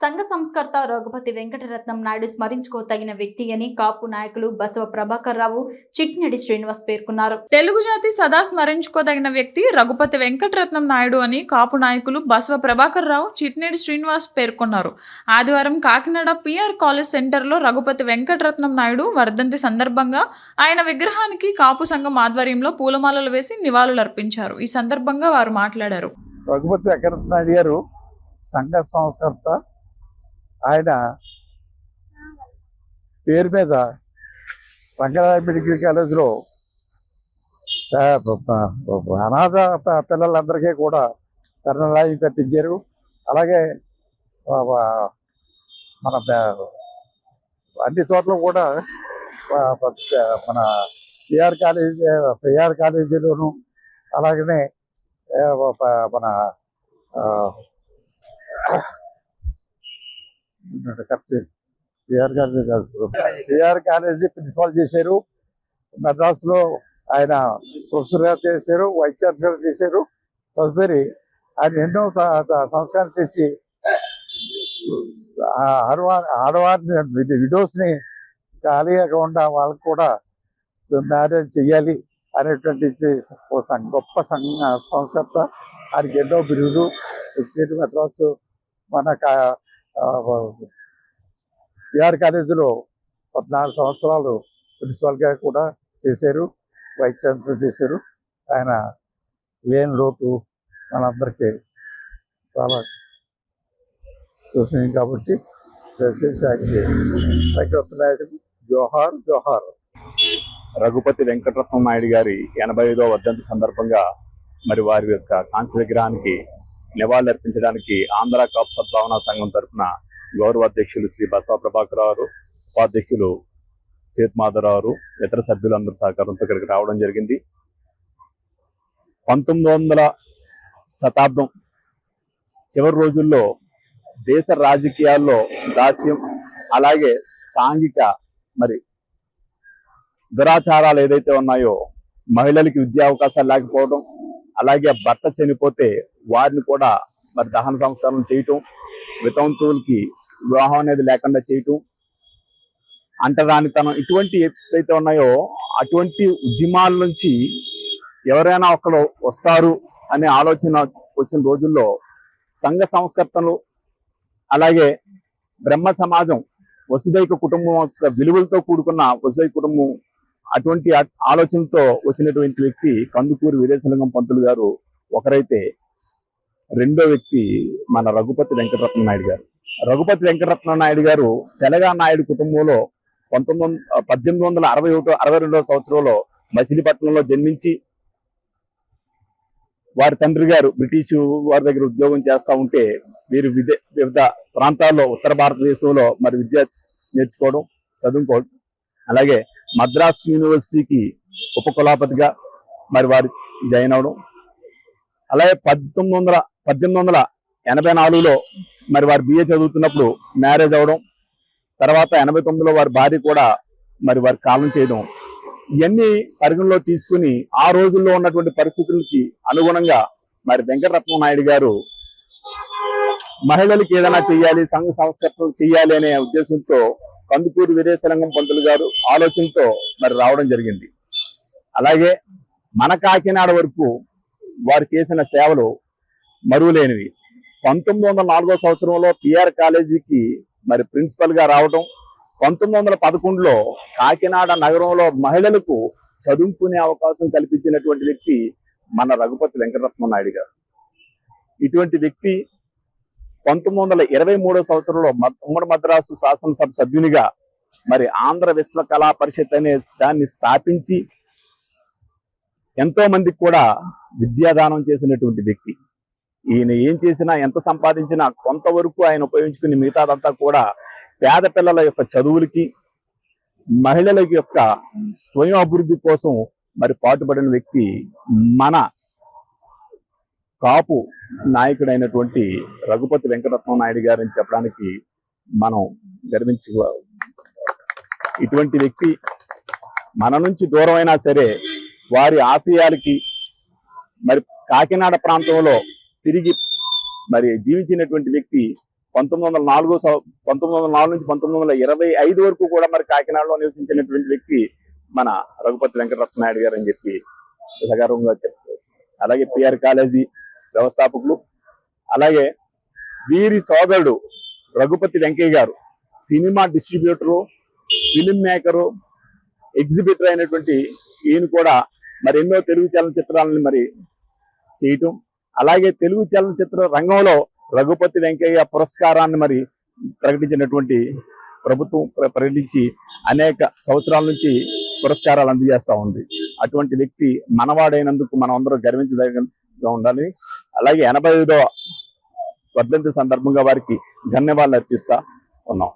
సంఘ సంస్కర్త రఘుపతి వెంకటరత్నం నాయుడు స్మరించుకోతగిన వ్యక్తి అని కాపు నాయకులు బసవ ప్రభాకర్ రావు చిట్నెడి శ్రీనివాస్ పేర్కొన్నారు. తెలుగు జాతి సదా స్మరించుకోదగిన వ్యక్తి రఘుపతి వెంకటరత్నం నాయుడు అని కాపు నాయకులు బసవ ప్రభాకర్ రావు చిట్నేడి శ్రీనివాస్ పేర్కొన్నారు. ఆదివారం కాకినాడ పిఆర్ కాలేజ్ సెంటర్లో రఘుపతి వెంకటరత్నం నాయుడు వర్ధంతి సందర్భంగా ఆయన విగ్రహానికి కాపు సంఘం ఆధ్వర్యంలో పూలమాలలు వేసి నివాళులర్పించారు ఈ సందర్భంగా వారు మాట్లాడారు. రఘుపతి వెంకటనాయుడు గారు సంఘ సంస్కర్త ఆయన పేరు మీద రంగరాయ మెడికల్ కాలేజీలో అనాథ పిల్లలందరికీ కూడా శరణాలయం కట్టించారు. అలాగే మన అన్ని చోట్ల కూడా మన పిఆర్ కాలేజీ పిఆర్ కాలేజీలోను అలాగనే మన ఆ, కరెక్ట్ పిఆర్ కాదు. కాలేజీ ప్రిన్సిపాల్ చేశారు. మద్రాసులో ఆయన ప్రొఫెసర్గా చేశారు వైస్ ఛాన్సలర్ చేశారు. తదుపరి ఆయన ఎన్నో సంస్కారం చేసి ఆడవా ఆడవారిని విడోస్ని ఖాళీగా కాకుండా వాళ్ళకు కూడా మ్యారేజ్ చెయ్యాలి అనేటువంటి ఒక గొప్ప సంఘ సంస్కర్త. ఆయనకి ఎన్నో బిరుదు మద్రాసు మన పిఆర్ కాలేజీలో పద్నాలుగు సంవత్సరాలు ప్రిన్సిపల్గా కూడా చేశారు వైస్ ఛాన్సలర్ చేశారు. ఆయన లేని లోటు మనందరికీ చాలా చూసినాం కాబట్టి దయచేసి ఆయనకి వెంకటనాయుడు జోహార్ జోహార్. రఘుపతి వెంకటరత్నం నాయుడు గారి ఎనభై ఐదో వర్ధంతి సందర్భంగా మరి వారి యొక్క కాంస్య విగ్రహానికి నివాళులర్పించడానికి ఆంధ్ర కాప్ సద్భావన సంఘం తరఫున గౌరవ అధ్యక్షులు శ్రీ బసవ ప్రభాకర్ గారు ఉపాధ్యక్షులు సేత్ మాధవరావు ఇతర సభ్యులందరి సహకారంతో ఇక్కడికి రావడం జరిగింది. పంతొమ్మిది వందల శతాబ్దం చివరి రోజుల్లో దేశ రాజకీయాల్లో దాస్యం అలాగే సాంఘిక మరి దురాచారాలు ఏదైతే ఉన్నాయో మహిళలకి విద్యా అవకాశాలు లేకపోవడం అలాగే భర్త చనిపోతే వారిని కూడా మరి దహన సంస్కారం చేయటం వితంతువులకి వివాహం అనేది లేకుండా చేయటం అంటరానితనం ఇటువంటి ఎప్పుడైతే ఉన్నాయో అటువంటి ఉద్యమాల నుంచి ఎవరైనా ఒకరు వస్తారు అనే ఆలోచన వచ్చిన రోజుల్లో సంఘ సంస్కర్తలు అలాగే బ్రహ్మ సమాజం వసుదైక కుటుంబం యొక్క విలువలతో కూడుకున్న వసుదైక కుటుంబం అటువంటి ఆలోచనతో వచ్చినటువంటి వ్యక్తి కందుకూరి విదేశలింగం పంతులు గారు ఒకరైతే రెండో వ్యక్తి మన రఘుపతి వెంకటరత్న నాయుడు గారు. రఘుపతి వెంకటరత్న నాయుడు గారు తెలంగాణ నాయుడు కుటుంబంలో పంతొమ్మిది వంద పద్దెనిమిది వందల అరవై ఒకటో అరవై రెండో సంవత్సరంలో మచిలీపట్నంలో జన్మించి వారి తండ్రి గారు బ్రిటిష్ వారి దగ్గర ఉద్యోగం చేస్తా ఉంటే వీరు విదే వివిధ ప్రాంతాల్లో ఉత్తర భారతదేశంలో మరి విద్య నేర్చుకోవడం చదువుకోవడం అలాగే మద్రాస్ యూనివర్సిటీకి ఉపకులాపతిగా మరి వారు జాయిన్ అవడం. అలాగే పంతొమ్మిది వందల పద్దెనిమిది వందల ఎనభై నాలుగులో మరి వారు బిఏ చదువుతున్నప్పుడు మ్యారేజ్ అవడం. తర్వాత ఎనభై తొమ్మిదిలో వారి భార్య కూడా మరి వారి కాలం చేయడం. ఇవన్నీ పరిగణలో తీసుకుని ఆ రోజుల్లో ఉన్నటువంటి పరిస్థితులకి అనుగుణంగా మరి వెంకటరత్న నాయుడు గారు మహిళలకు ఏదైనా చెయ్యాలి సంఘ సంస్కరణలు చెయ్యాలి అనే ఉద్దేశంతో కందుకూరి వీరేశలింగం పంతులు గారు ఆలోచనతో మరి రావడం జరిగింది. అలాగే మన కాకినాడ వరకు వారు చేసిన సేవలు మరువులేనివి. పంతొమ్మిది వందల నాలుగో సంవత్సరంలో పిఆర్ కాలేజీకి మరి ప్రిన్సిపల్గా రావడం పంతొమ్మిది వందల పదకొండులో కాకినాడ నగరంలో మహిళలకు చదువుకునే అవకాశం కల్పించినటువంటి వ్యక్తి మన రఘుపతి వెంకటరత్న నాయుడు గారు. ఇటువంటి వ్యక్తి పంతొమ్మిది వందల ఇరవై మూడో సంవత్సరంలో ఉమ్మడి మద్రాసు శాసనసభ సభ్యునిగా మరి ఆంధ్ర విశ్వ కళా పరిషత్ అనే దాన్ని స్థాపించి ఎంతో మందికి కూడా విద్యాదానం చేసినటువంటి వ్యక్తి. ఈయన ఏం చేసినా ఎంత సంపాదించినా కొంతవరకు ఆయన ఉపయోగించుకుని మిగతాదంతా కూడా పేద పిల్లల యొక్క చదువులకి మహిళల యొక్క స్వయం అభివృద్ధి కోసం మరి పాటుపడిన వ్యక్తి మన కాపు నాయకుడైనటువంటి రఘుపతి వెంకటరత్న నాయుడు గారని చెప్పడానికి మనం గర్వించు ఇటువంటి వ్యక్తి మన నుంచి దూరమైనా సరే వారి ఆశయాలకి మరి కాకినాడ ప్రాంతంలో తిరిగి మరి జీవించినటువంటి వ్యక్తి పంతొమ్మిది వందల నాలుగు పంతొమ్మిది వందల నాలుగు నుంచి పంతొమ్మిది వందల ఇరవై ఐదు వరకు కూడా మరి కాకినాడలో నివసించినటువంటి వ్యక్తి మన రఘుపతి వెంకటరత్న నాయుడు గారు అని చెప్పి సగర్వంగా చెప్పుకోవచ్చు. అలాగే పిఆర్ కాలేజీ వ్యవస్థాపకులు. అలాగే వీరి సోదరుడు రఘుపతి వెంకయ్య గారు cinema distributor film maker exhibitor అయినటువంటి ఈయన కూడా మరి ఎన్నో తెలుగు చలనచిత్రాలను మరి చేయటం. అలాగే తెలుగు చలనచిత్ర రంగంలో రఘుపతి వెంకయ్య పురస్కారాన్ని మరి ప్రకటించినటువంటి ప్రభుత్వం ప్రకటించి అనేక సంవత్సరాల నుంచి పురస్కారాలు అందజేస్తూ ఉంది. అటువంటి వ్యక్తి మనవాడైనందుకు మనం అందరూ గర్వించదగ్గ ఉండాలి. అలాగే ఎనభై ఐదో వర్ధంతి సందర్భంగా వారికి ధన్యవాదాలు అర్పిస్తా ఉన్నాం.